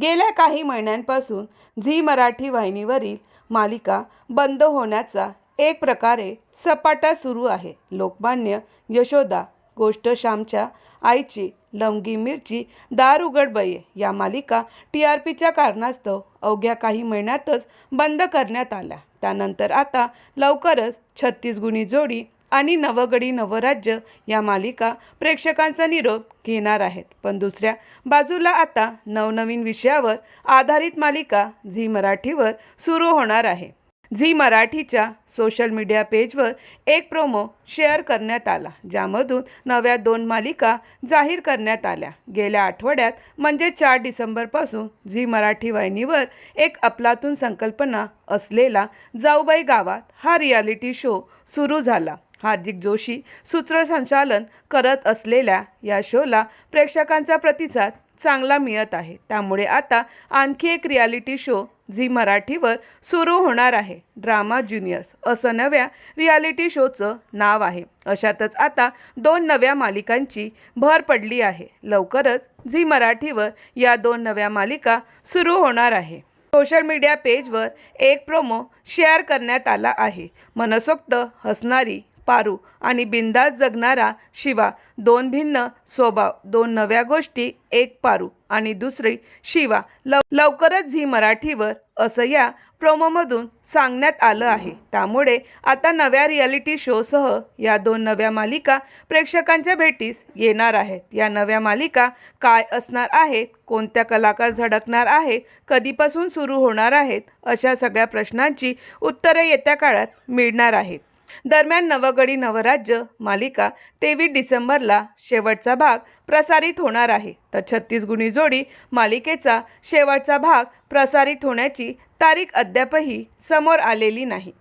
गेल्या काही महिन्यांपासून झी मराठी वाहिनीवरील मालिका बंद होण्याचा एक प्रकारे सपाटा सुरू आहे. लोकमान्य यशोदा गोष्ट श्यामच्या आईची लवंगी मिरची दार उघड बये या मालिका टी आर पीच्या कारणास्तव अवघ्या काही महिन्यातच बंद करण्यात आल्या. त्यानंतर आता लवकरच छत्तीस गुणी जोडी आणि नवगडी नवराज्य या मालिका प्रेक्षकांचा निरोप घेणार आहेत. पण दुसऱ्या बाजूला आता नवनवीन विषयावर आधारित मालिका झी मराठीवर सुरू होणार आहे. झी मराठीच्या सोशल मीडिया पेजवर एक प्रोमो शेअर करण्यात आला ज्यामधून नव्या दोन मालिका जाहीर करण्यात आल्या. गेल्या आठवड्यात म्हणजे चार डिसेंबरपासून झी मराठी वाहिनीवर एक अफलातून संकल्पना असलेला जाऊबाई गावात हा रियालिटी शो सुरू झाला. हार्दिक जोशी सूत्रसंचालन करत असलेल्या या शोला प्रेक्षकांचा प्रतिसाद चांगला मिळत आहे. त्यामुळे आता आणखी एक रियालिटी शो झी मराठीवर सुरू होणार आहे. ड्रामा ज्युनियर्स असं नव्या रियालिटी शोचं नाव आहे. अशातच आता दोन नव्या मालिकांची भर पडली आहे. लवकरच झी मराठीवर या दोन नव्या मालिका सुरू होणार आहे. सोशल मीडिया पेजवर एक प्रोमो शेअर करण्यात आला आहे. मनसोक्त हसणारी पारू आणि बिंदास जगणारा शिवा. दोन भिन्न स्वभाव दोन नव्या गोष्टी एक पारू आणि दुसरी शिवा. लव लवकरच झी मराठीवर असं या प्रोमोमधून सांगण्यात आलं आहे. त्यामुळे आता नव्या रियालिटी शोसह या दोन नव्या मालिका प्रेक्षकांच्या भेटीस येणार आहेत. या नव्या मालिका काय असणार आहेत कोणत्या कलाकार झडकणार आहेत कधीपासून सुरू होणार आहेत अशा सगळ्या प्रश्नांची उत्तरे येत्या काळात मिळणार आहेत. दरम्यान नवगडी नवराज्य मालिका तेवीस डिसेंबरला शेवटचा भाग प्रसारित होणार आहे. तर छत्तीस गुणी जोडी मालिकेचा शेवटचा भाग प्रसारित होण्याची तारीख अद्यापही समोर आलेली नाही.